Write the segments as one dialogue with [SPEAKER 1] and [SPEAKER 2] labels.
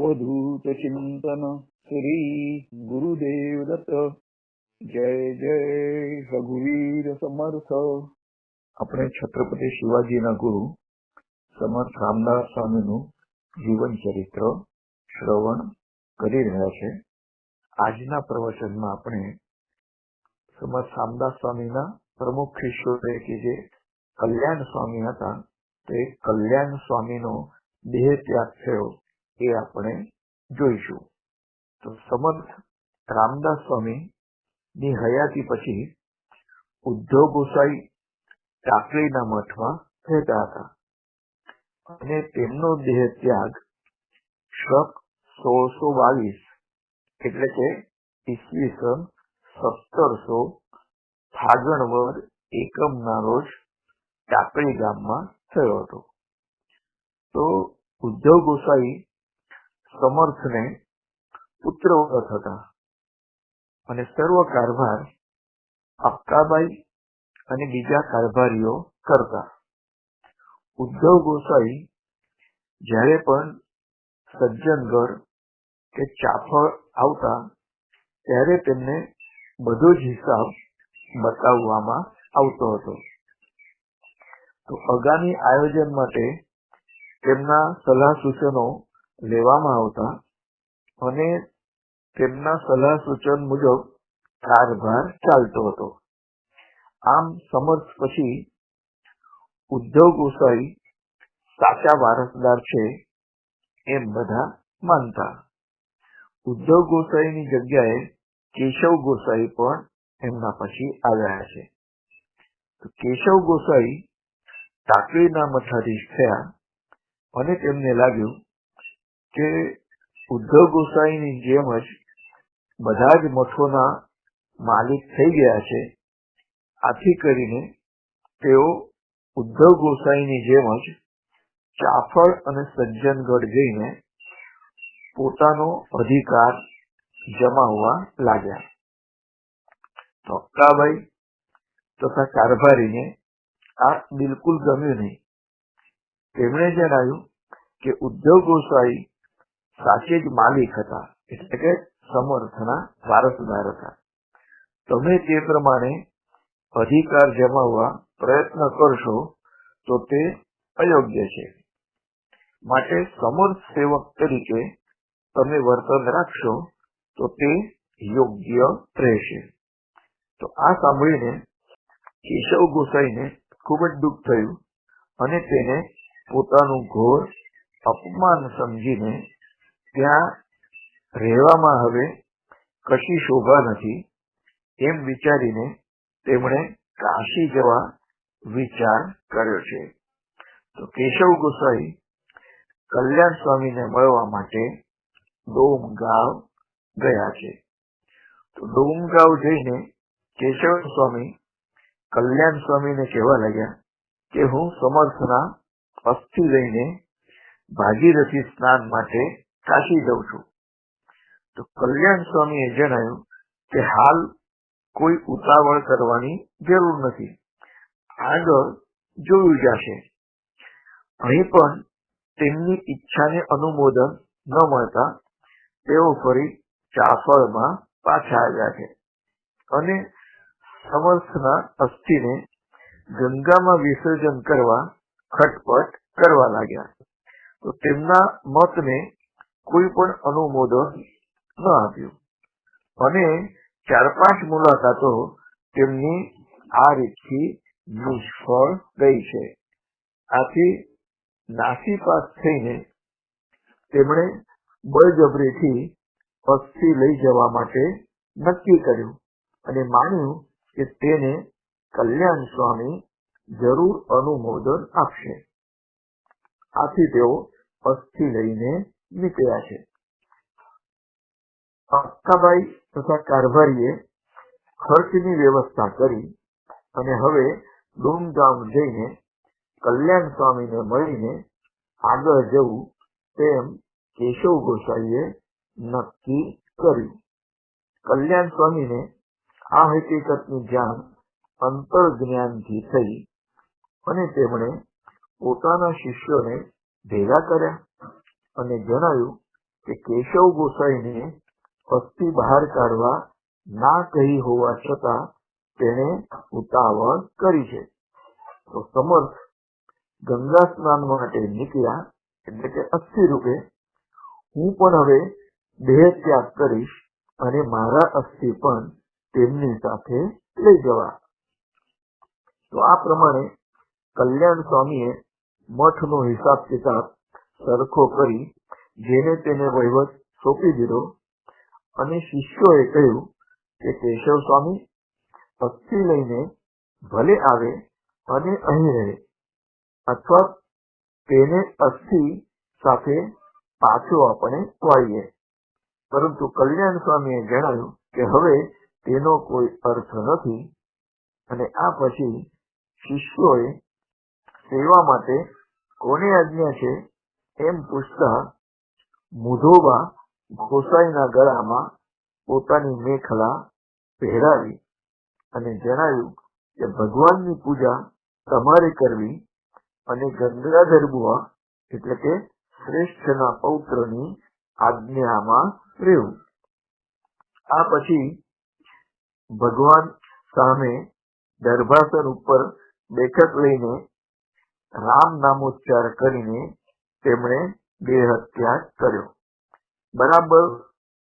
[SPEAKER 1] ચિંતન શ્રી ગુરુદેવ દત્ત જય જય રઘુવીર સમર્થ આપણે છત્રપતિ શિવાજીના ગુરુ, સમર્થ રામદાસ સ્વામીનું જીવન ચરિત્ર શ્રવણ કરી રહ્યા છે. આજના પ્રવચનમાં આપણે સમર્થ રામદાસ સ્વામીના પ્રમુખ શિષ્યો કે જે કલ્યાણ સ્વામી હતા, તે કલ્યાણ સ્વામીનો દેહ ત્યાગ થયો. એ આપણે જોઈશું. તો સમર્થ રામદાસ સ્વામી ની હયાતી પછી ઉદ્ધવ ગોસાઈ ટાકલીના મઠમાં રહેતા હતા. અને તેમનો દેહ ત્યાગ શક સોળસો બાવીસ એટલે કે ઈસવીસન સત્તરસો ફાગણ વર એકમના રોજ ટાકળી ગામમાં થયો હતો. તો ઉદ્ધવ ગોસાઈ સમર્થને પુત્રવ્રત હતા અને સર્વ કારભાર અક્કાબાઈ અને બીજા કારભારીઓ કરતા. ઉદ્ધવ ગોસાઈ જ્યારે પણ સજ્જનગઢ કે ચાફળ આવતા, ત્યારે તેમને બધો જ હિસાબ બતાવવામાં આવતો હતો. તો આગામી આયોજન માટે તેમના સલાહ સૂચનો લેવામાં આવતા અને તેમના સલાહ સૂચન મુજબ કારભાર ચાલતો હતો. આમ સમર્થ પછી ઉદ્ધવ ગોસાઈ સાચા વારસદાર છે એમ બધા માનતા. ઉદ્ધવ ગોસાઈની જગ્યાએ કેશવ ગોસાઈ પણ એમના પછી આવ્યા છે. કેશવ ગોસાઈ ટાકરીના મઠાધીશ થયા અને તેમને લાગ્યું કે ઉદ્ધવ ગોસાઈની જેમ જ બધા જ મઠોના માલિક થઈ ગયા છે. આથી કરીને તેઓ ઉદ્ધવ ગોસાઈની જેમ જ ચાફળ અને સજ્જનગઢ જઈને પોતાનો અધિકાર જમાવવા લાગ્યા. તો અક્કાભાઈ તથા કારભારીને આ બિલકુલ ગમ્યું નહીં. તેમણે જણાવ્યું કે ઉદ્ધવ ગોસાઈ સાચે જ માલિક હતા. એટલે કે સમર્થના વારસદાર હતા. તમે તે પ્રમાણે અધિકાર જમાવવા પ્રયત્ન કરશો તો તે અયોગ્ય છે. માટે સમર્થ સેવક તરીકે તમે વર્તન રાખશો તો તે યોગ્ય રહેશે. તો આ સાંભળીને કેશવ ગોસાઈને ખૂબ જ દુઃખ થયું અને તેને પોતાનું ઘોર અપમાન સમજીને ત્યાં રહેવામાં હવે કશી શોભા નથી એમ વિચારીને તેમણે કાશી જવા વિચાર કર્યો છે. તો કેશવ ગોસાઈ કલ્યાણ સ્વામીને મળવા માટે ડોમગાંવ ગયા છે. તો ડોમગાંવ જઈને કેશવ સ્વામી કલ્યાણ સ્વામીને કહેવા લાગ્યા કે હું સમર્થના અસ્થિ લઈને ભાગીરથી સ્નાન માટે કાશી જઉં છું. તો કલ્યાણ સ્વામીએ જણાવ્યું કે હાલ કોઈ ઉતાવળ કરવાની જરૂર નથી. આગળ જોયું જશે. અહીં પણ તેમની ઈચ્છાને અનુમોદન ન મળતા તેઓ ફરી ચાફળમાં પાછા આવ્યા છે. અને સમર્થના અસ્થિને ગંગામાં વિસર્જન કરવા ખટપટ કરવા લાગ્યા. તો તેમના મતને કોઈ પણ અનુમોદન ન આપ્યું. અને ચાર પાંચ મુલાકાતો તેમની આ રીતથી નિષ્ફળ ગઈ છે. આથી નાસીપાસ થઈને તેમણે બળજબરીથી અસ્થિ લઈ જવા માટે નક્કી કર્યું અને માન્યું કે તેને કલ્યાણ સ્વામી જરૂર અનુમોદન આપશે. આથી તેઓ અસ્થિ લઈને નીકળ્યા છે અક્કાબાઈ તથા કારભારીએ ખર્ચની વ્યવસ્થા કરી અને હવે ડૂમગામ જઈને કલ્યાણ સ્વામીને મળીને આગળ જવું તેમ કેશવ ગોસાઈએ નક્કી કર્યું કલ્યાણ સ્વામીને આ હકીકતની જાણ અંતર જ્ઞાનથી થઈ અને તેમણે પોતાના શિષ્યોને ભેગા કર્યા અને જણાવ્યું કે કેશવ ગોસાઈને અસ્થિ બહાર કાઢવા ના કહી હોવા છતાં તેણે ઉતાવળ કરી છે. તો સમર્થ ગંગા સ્નાન માટે નીકળ્યા એટલે કે અસ્થિ રૂપે હું પણ હવે દેહ ત્યાગ કરીશ અને મારા અસ્થિ પણ તેમની સાથે લઈ જવા. તો આ પ્રમાણે કલ્યાણ સ્વામીએ મઠનો હિસાબ કિતાબ સરખો કરી જેને તેને વહીવટ સોંપી દીધો અને શિષ્યોએ કહ્યું કે કેશવ સ્વામી ભક્તિ લઈને ભલે આવે અને અહીં રહે અથવા તેને અસ્થિ સાથે પાછો આપણે વાળીએ. પરંતુ કલ્યાણ સ્વામીએ જણાવ્યું કે હવે તેનો કોઈ અર્થ નથી અને આ પછી શિષ્યોએ સેવા માટે કોને આજ્ઞા છે એમ પૂછતા મુધોબા ગોસાઈના ગળામાં પોતાની મેખલા પહેરાવી અને જણાવ્યું કે ભગવાનની પૂજા તમારે કરવી અને ગંગાધર બુઆ એટલે કે શ્રેષ્ઠના પૌત્રની આજ્ઞામાં રહેવું. આ પછી ભગવાન સામે દરભાસન ઉપર બેઠક લઈને રામ નામોચ્ચાર કરીને તેમણે દેહ ત્યાગ કર્યો. બરાબર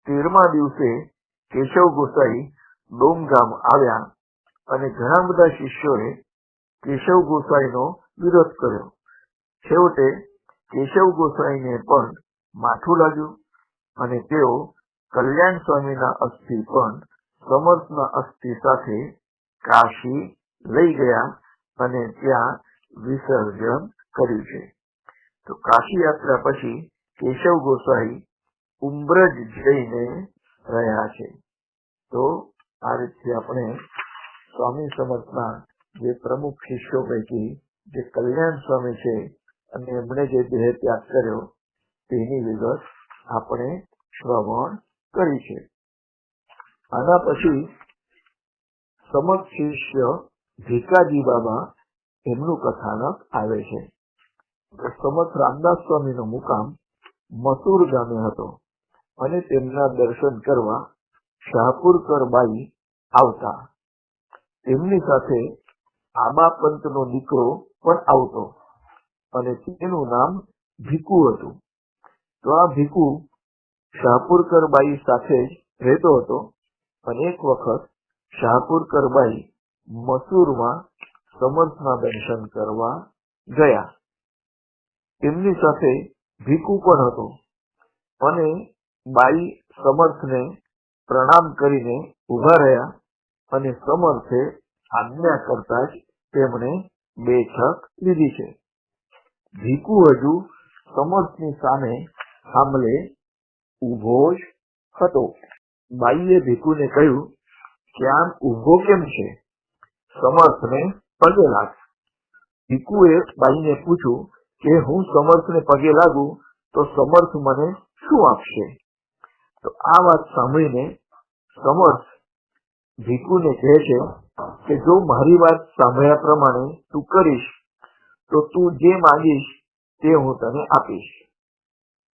[SPEAKER 1] તેરમા દિવસે કેશવ ગોસાઈ ડોમગામ આવ્યા અને ઘણા બધા શિષ્યોએ કેશવ ગોસાઈનો વિરોધ કર્યો. છેવટે કેશવ ગોસાઈને પણ માથું લાગ્યું અને તેઓ કલ્યાણ સ્વામીના અસ્થિ પણ સમર્થના અસ્થિ સાથે કાશી લઈ ગયા અને ત્યાં વિસર્જન કર્યું છે. તો કાશી યાત્રા પછી કેશવ ગોસાઈ ઉમ્બ્રજ જઈને રહ્યા છે. તો આ રીતે આપણે સ્વામી સમર્થના જે પ્રમુખ શિષ્યો પૈકી જે કલ્યાણ સ્વામી છે અને એમણે જે દેહ ત્યાગ કર્યો, તેની વિગત આપણે શ્રવણ કરી છે. આના પછી સમર્થ શિષ્ય ભીકાજી બાબા એમનું કથાનક આવે છે. સમર્થ રામદાસ સ્વામીનો મુકામ મસૂર ગામે હતો અને તેમના દર્શન કરવા શાહપુરકર બાઈ આવતા. તેમની સાથે આબા પંતનો દીકરો પણ આવતો અને તેનું નામ ભીકુ હતું. તો આ ભીકુ શાહપુરકર બાઈ સાથે જ રહેતો હતો અને એક વખત શાહપુરકર બાઈ મસૂરમાં સમર્થના દર્શન કરવા ગયા. તેમની સાથે ભીકુ પણ હતો અને બાઈ સમર્થને પ્રણામ કરીને ઊભા રહ્યા અને સમર્થે આજ્ઞા કરતા જ તેમણે બેઠક લીધી છે. ભીકુ હજુ સમર્થની સામે સાંભળે ઊભો જ હતો. બાઈએ ભીકુને કહ્યું કે આમ ઊભો કેમ છે? સમર્થને પગે લાગ ભીખુએ બાઈને પૂછ્યું કે હું સમર્થને પગે લાગુ, તો સમર્થ મને શું આપશે? તો આ વાત સાંભળીને સમર્થ ભીકુને કહે છે કે, જો મારી વાત સાંભળ્યા પ્રમાણે તું કરીશ, તો તું જે માંગીશ તે હું તને આપીશ.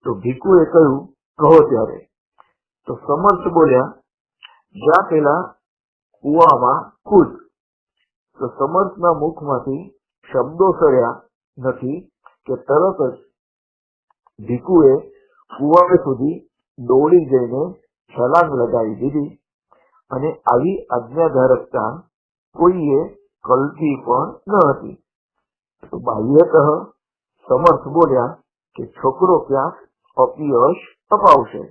[SPEAKER 1] તો ભીકુએ કહ્યું, કહો ત્યારે. તો સમર્થ બોલ્યા, જા પેલા કુવામાં કૂદ. તો સમર્થના મુખમાંથી શબ્દો સર્યા નથી કે તરત જ ભીકુએ કુવા સુધી દોડી જઈને છલાંગ લગાવી દીધી અને આવી આજ્ઞાધારકતા કોઈએ કલ્પી પણ ન હતી. બાહ્યતઃ સમર્થ બોલ્યા કે છોકરો ક્યાંક અપયશ અપાવશે.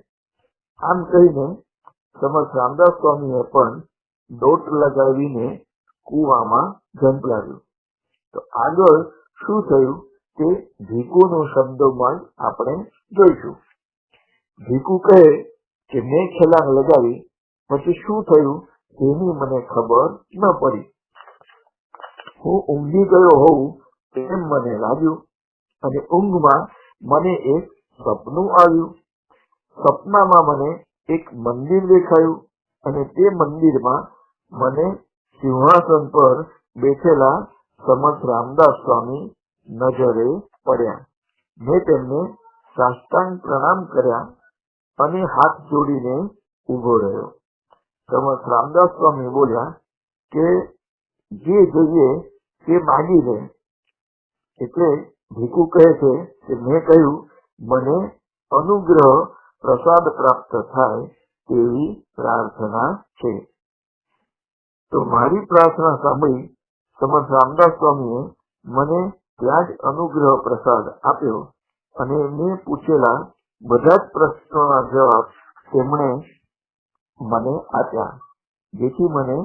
[SPEAKER 1] આમ કહીને સમર્થ રામદાસ સ્વામીએ પણ દોટ લગાવીને કુવામાં ઝંપલાવ્યું. તો આગળ શું થયું? તે ભીકુનો શબ્દોમાં જ આપણે જોઈશું. ભીકુ કહે કે મેં છલાંગ લગાવી, પછી શું થયું તેની મને ખબર ન પડી. હું ઊંઘી ગયો હોઉં તેમ મને લાગ્યું અને ઊંઘમાં મને એક સપનું આવ્યું. સપનામાં મને એક મંદિર દેખાયું અને તે મંદિરમાં મને સિંહાસન પર બેઠેલા સમર્થ રામદાસ સ્વામી નજરે પડ્યા. મેં તેમને સાષ્ટાંગ પ્રણામ કર્યા અને હાથ જોડીને ઊભો રહ્યો. સમર્થ રામદાસ સ્વામી બોલ્યા કે જે જોઈએ તે માગી લે. એટલે ભીખુ કહે છે કે મેં કહ્યું, મને અનુગ્રહ પ્રસાદ પ્રાપ્ત થાય તેવી પ્રાર્થના છે. તો મારી પ્રાર્થના સાંભળી સમર્થ રામદાસ સ્વામીએ મને ત્યાં જ અનુગ્રહ પ્રસાદ આપ્યો અને મેં પૂછેલા બધા જ પ્રશ્નોના જવાબ તેમણે મને આપ્યા, જેથી મને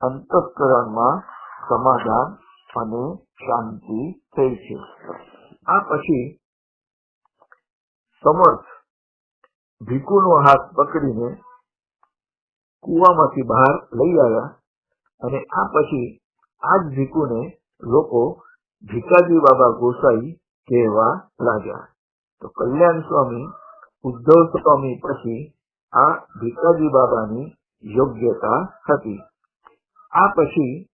[SPEAKER 1] અંતઃકરણમાં સમાધાન અને શાંતિ થઈ છે. આ પછી સમર્થ ભીખુનો હાથ પકડીને કુવામાંથી બહાર લઈ આવ્યા અને આ પછી આ જ ભીખુને લોકો ભીખાજી બાબા ગોસાઈ કહેવા લાગ્યા. તો કલ્યાણ સ્વામી, ઉદ્ધવ સ્વામી પછી આ ભીકાજી બાબાની યોગ્યતા હતી. આ પછી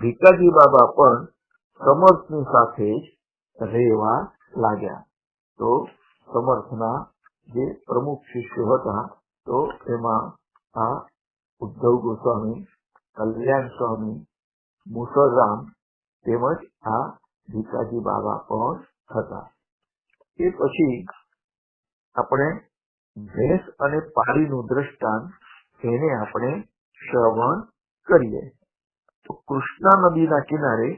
[SPEAKER 1] ભીકાજી બાબા પણ સમર્થની સાથે જ રહેવા લાગ્યા. તો સમર્થના જે પ્રમુખ શિષ્યો હતા, તો એમાં આ ઉદ્ધવ ગોસ્વામી કલ્યાણ સ્વામી, મુસલરામ તેમજ આ ભીખાજી બાબા પણ હતા. એ પછી આપણે ભેંસ અને પાડીનું દ્રષ્ટાંત એને આપણે શ્રવણ કરીએ. તો કૃષ્ણા નદીના કિનારે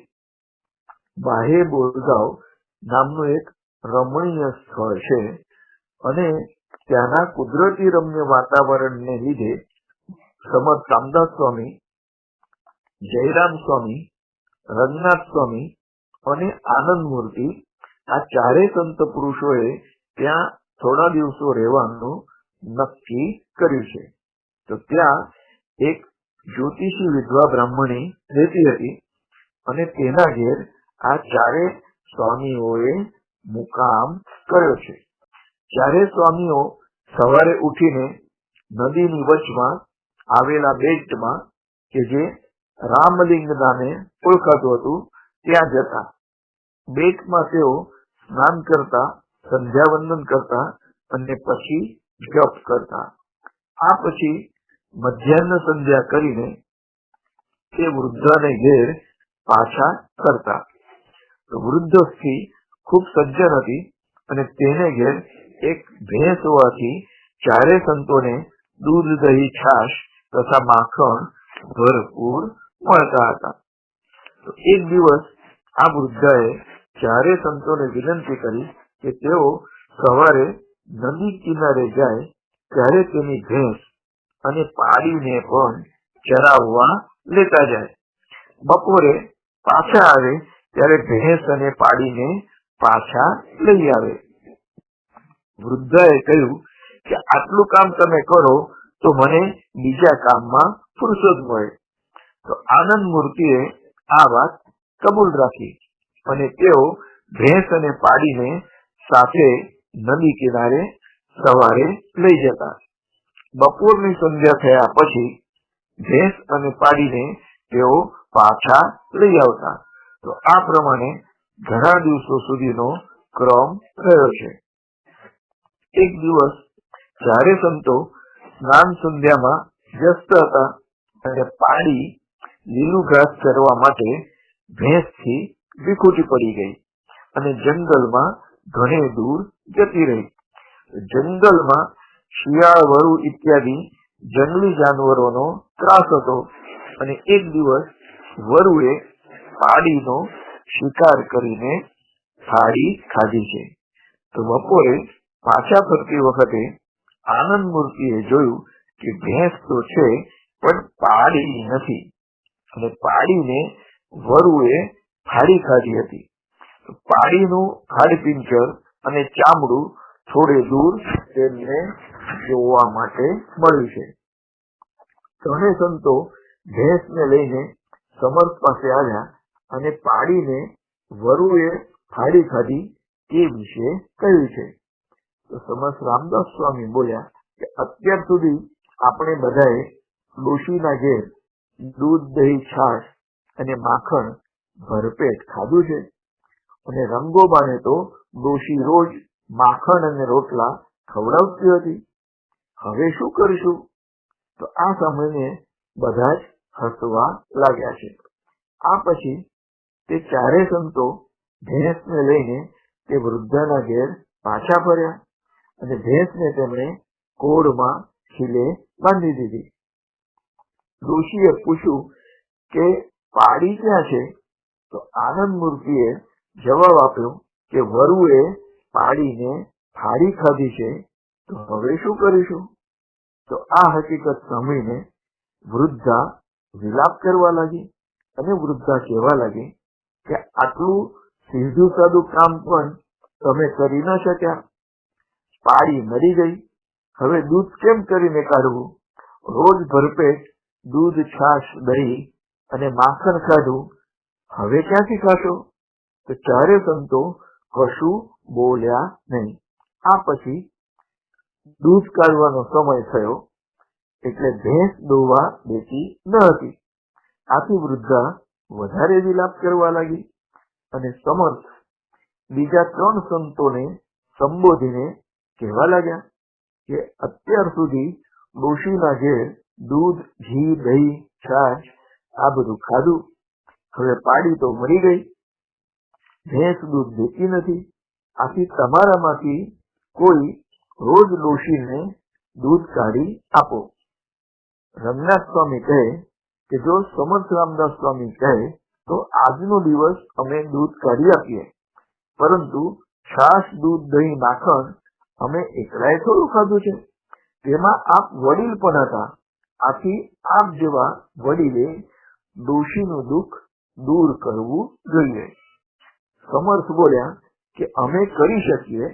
[SPEAKER 1] બાહે બોરગાવ નામનું એક રમણીય સ્થળ છે અને ત્યાંના કુદરતી રમ્ય વાતાવરણને લીધે સમર્થ રામદાસ સ્વામી, જયરામ સ્વામી, રંગનાથ સ્વામી અને આનંદ મૂર્તિ, આ ચારેય સંત પુરુષોએ ત્યાં થોડા દિવસો રહેવાનું નક્કી કર્યું છે. તો ત્યાં એક જ્યોતિષી વિધવા બ્રાહ્મણી રહેતી હતી અને તેના ઘેર આ ચારે સ્વામીઓએ મુકામ કર્યો છે. ચારે સ્વામીઓ સવારે ઉઠીને નદીની વચમાં આવેલા બેટમાં કે જે રામલિંગ નામે ઓળખાતું હતું, ત્યાં જતા. બેટમાં તેઓ સ્નાન કરતા, સંધ્યાવંદન કરતા અને પછી જપ કરતા. આ પછી મધ્યાહન સંધ્યા કરીને તે વૃદ્ધાને ઘેર પાછા કરતા વૃદ્ધ સ્ત્રી ખૂબ સજ્જન હતી અને તેને ઘેર એક ભેંસ હોવાથી ચારે સંતોને દૂધ, દહીં, છાશ તથા માખણ ભરપૂર મળતા હતા. એક દિવસ આ વૃદ્ધાએ ચારે સંતોને વિનંતી કરી કે તેઓ સવારે નદી કિનારે જાય, ત્યારે તેની ભેંસ અને પાડીને પણ ચરાવવા લેતા જાય. બપોરે પાછા આવે, ત્યારે ભેંસ અને પાડીને પાછા લઈ આવે. વૃદ્ધાએ કહ્યું કે, આટલું કામ તમે કરો તો મને બીજા કામમાં ફુરસદ મળે તો આનંદ મૂર્તિએ આ વાત કબૂલ રાખી. અને તેઓ ભેંસ અને પાડીને સાથે નદી કિનારે સવારે લઈ જતા. બપોરની સંધ્યા થયા પછી ભેંસ અને પાડીને તેઓ પાછા લઈ આવતા. તો આ પ્રમાણે ઘણા દિવસો સુધીનો ક્રમ રહ્યો છે. એક દિવસ જ્યારે સંતો સ્નાન સંધ્યામાં વ્યસ્ત હતા અને પાડી લીલું ઘાસ ચરવા માટે ભેંસથી વિખૂટી પડી ગઈ અને જંગલમાં ઘણે દૂર જતી રહી. જંગલમાં શિયાળ વરુ ઇત્યાદિ જંગલી જાનવરોનો ત્રાસ હતો અને એક દિવસ વરુએ પાડીનો શિકાર કરીને થાળી ખાધી છે. તો બપોરે પાછા ફરતી વખતે આનંદ મૂર્તિએ જોયું કે ભેંસ તો છે, પણ પાડી નથી. અને પાડીને વરુએ ફાડી ખાધી હતી. પાડીનું ખાડપિંચર અને ચામડું થોડે દૂર તેમને જોવા માટે મળ્યું છે. ત્રણે સંતો ભેંસને લઈને સમર્થ પાસે આવ્યા અને પાડીને વરુએ ખાડી ખાધી તે વિશે કહ્યું છે. તો સમર્થ રામદાસ સ્વામી બોલ્યા કે અત્યાર સુધી આપણે બધાએ ડોશીના ઘેર દૂધ, દહીં, છાશ અને માખણ ભરપેટ ખાધું છે. અને રંગોબાને તો ડોશી રોજ માખણ અને રોટલા ખવડાવતી હતી. હવે શું કરીશું? તો આ સમયને બધા જ હસવા લાગ્યા છે. આ પછી તે ચારે સંતો ભેંસને લઈને તે વૃદ્ધાના ઘેર પાછા ફર્યા અને ભેંસને તેમણે કોડમાં ખીલે બાંધી દીધી. ઋષિએ પૂછ્યું કે પાડી ક્યાં છે? તો આનંદ મૂર્તિએ જવાબ આપ્યો કે વરુએ પાડીને થાળી ખાધી છે, તો હવે શું કરીશું? તો આ હકીકત સાંભળીને વૃદ્ધા વિલાપ કરવા લાગી અને વૃદ્ધા કહેવા લાગી કે આટલું સીધું સાદું કામ પણ તમે કરી ન શક્યા. પાડી મરી ગઈ. હવે દૂધ કેમ કરીને કાઢવું? રોજ ભરપેટ દૂધ છાશ દહીં અને માખણ ખાધું. હવે ક્યાંથી ખાશો? તો ચારે સંતો કશું બોલ્યા નહીં. આ પછી દૂધ કાઢવાનો સમય થયો, એટલે ભેંસ દોવા દેતી ન હતી. આથી વૃદ્ધા વધારે વિલાપ કરવા લાગી અને સમર્થ બીજા ત્રણ સંતોને સંબોધીને કહેવા લાગ્યા કે અત્યાર સુધી ડોશીના ઘેર દૂધ, ઘી, દહીં, છાશ આ બધું ખાધું. હવે પાડી તો મરી ગઈ. ભેંસ દૂધ દેતી નથી. આથી તમારામાંથી કોઈ રોજ ડોશીને દૂધ કાઢી આપો. રંગનાથ સ્વામી કહે કે જો સમર્થ રામદાસ સ્વામી કહે તો આજનો દિવસ અમે દૂધ કાઢી આપીએ. પરંતુ છાશ દૂધ દહીં માખણ અમે એકલાએ થોડું ખાધું છે. તેમાં આપ વડીલ પણ હતા. આથી આપ જેવા વડીલે દોષીનું દુઃખ દૂર કરવું જોઈએ. સમર્થ બોલ્યા કે અમે કરી શકીએ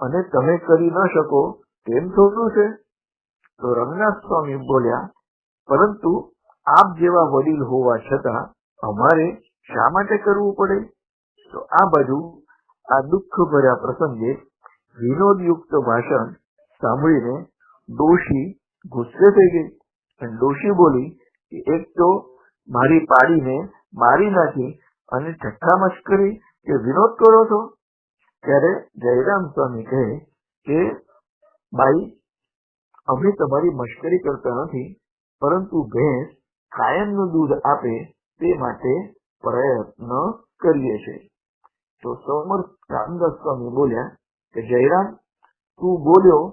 [SPEAKER 1] અને તમે કરી ન શકો તેમ થોડું છે. તો રંગનાથ સ્વામી બોલ્યા, પરંતુ આપ જેવા વડીલ હોવા છતાં અમારે શા માટે કરવું પડે? તો આ બાજુ આ દુઃખ ભર્યા પ્રસંગે વિનોદયુક્ત ભાષણ સાંભળીને ડોશી ગુસ્સે થઈ ગઈ. અને ડોશી બોલી કે, એક તો મારી પાડીને મારી નાખી અને ઠઠ્ઠા મશ્કરી કે વિનોદ કરો છો? ત્યારે જયરામ સ્વામી કહે કે, બાઈ, અમે તમારી મશ્કરી કરતા નથી, પરંતુ ભેંસ કાયમનું દૂધ આપે તે માટે પ્રયત્ન કરીએ છીએ તો સમર્થ રામદાસ સ્વામી બોલ્યા કે, જયરામ, તું બોલ્યો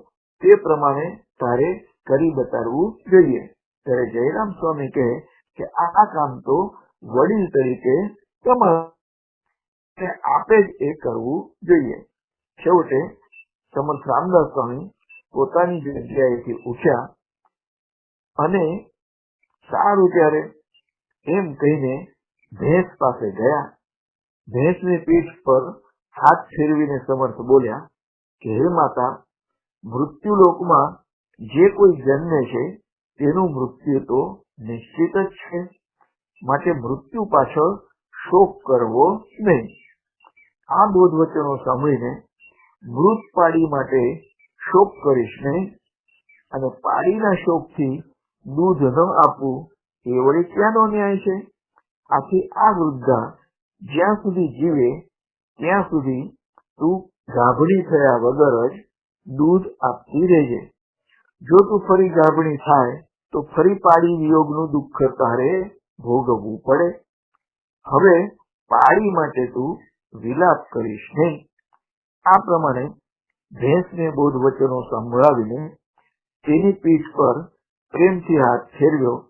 [SPEAKER 1] તે પ્રમાણે તારે કરી બતાડવું જોઈએ. ત્યારે જયરામ સ્વામી કહે કે, આ કામ તો વડીલ તરીકે તમારે આપે જ એ કરવું જોઈએ. છેવટે સમર્થ રામદાસ સ્વામી પોતાની જગ્યાએથી ઉઠ્યા અને સારું ત્યારે એમ કહીને ભેંસ પાસે ગયા. ભેંસની પીઠ પર હાથ ફેરવીને સમર્થ બોલ્યા, કે હે માતા મૃત્યુ લોકમાં જે કોઈ જન્મે છે તેનું મૃત્યુ તો નિશ્ચિત જ છે. માટે મૃત્યુ પાછળ શોક કરવો નહીં. આ બોધ વચનો સાંભળીને મૃત પાડી માટે શોક કરીશ નહીં અને પાડીના શોકથી દૂધ ન આપવું એ વળી ક્યાંનો ન્યાય છે? આથી આ વૃદ્ધા જ્યાં સુધી જીવે, ત્યાં સુધી તું ગાભણી થયા વગર જ દૂધ આપતી રહેજે. જો તું ફરી ગાભણી થાય, તો ફરી પાડી વિયોગનું દુઃખ તારે ભોગવવું પડે. હવે પાળી માટે તું વિલાપ કરીશ નહીં. આ પ્રમાણે ભેંસને બોધ વચનો સંભળાવીને તેની પીઠ પર પ્રેમથી હાથ ફેરવ્યો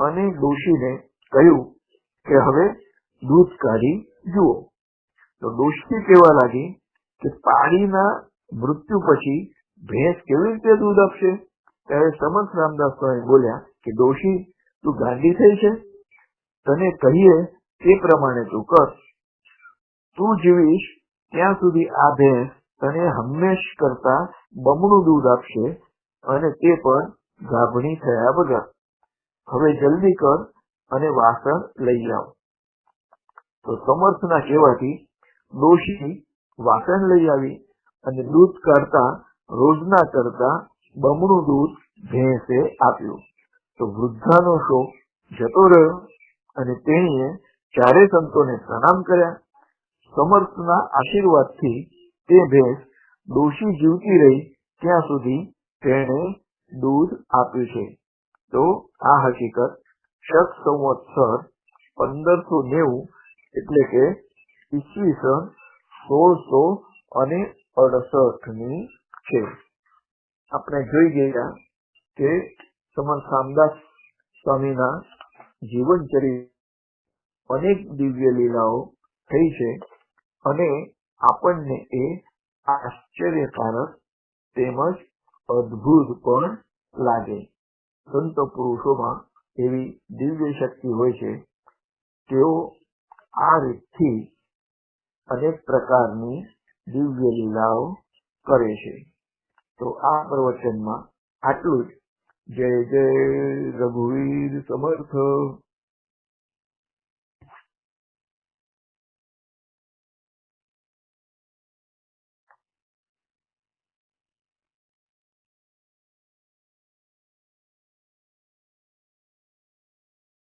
[SPEAKER 1] અને ડોશીને કહ્યું કે હવે દૂધ કાઢી જુઓ. તો ડોશી કહેવા લાગી કે પાળીના મૃત્યુ પછી ભેંસ કેવી રીતે દૂધ આપશે? ત્યારે સમર્થ રામદાસ સ્વામી બોલ્યા કે ડોશી, તું ગાંડી થઈ છે? તને કહીએ તે પ્રમાણે તું કર. તું જીવીશ ત્યાં સુધી આ ભેંસ તને હંમેશ કરતા બમણું દૂધ આપશે અને તે પણ ગાભણી થયા વગર. હવે જલ્દી કર અને વાસણ લઈ આવ. તો સમર્થના કહેવાથી ડોશી વાસણ લઈ આવી અને દૂધ કાઢતા રોજના કરતા બમણું દૂધ ભેંસે આપ્યું. તો વૃદ્ધાનો શોક જતો રહ્યો. અને તેણીએ ચારે સંતોને પ્રણામ કર્યા. સમર્થના આશીર્વાદથી તે ભેંસ ડોશી જીવતી રહી. ત્યાં સુધી તેણે દૂધ આપ્યું છે. તો આ હકીકત શક સંવત્સર પંદરસો નેવું એટલે કે ઈસવીસન સોળસો અને અડસઠની છે. આપણે જોઈ ગયા કે સમર સામદાસ સ્વામીના જીવન ચરિત્ર અનેક દિવ્ય લીલાઓ થઈ છે અને આપણને એ આશ્ચર્યકારક તેમજ અદ્ભુત પણ લાગે. સંત પુરુષોમાં એવી દિવ્ય શક્તિ હોય છે, તેઓ આ રીતથી અનેક પ્રકારની દિવ્ય લીલાઓ કરે છે. તો આ પ્રવચનમાં આટલું જ. જય જય રઘુવીર સમર્થ.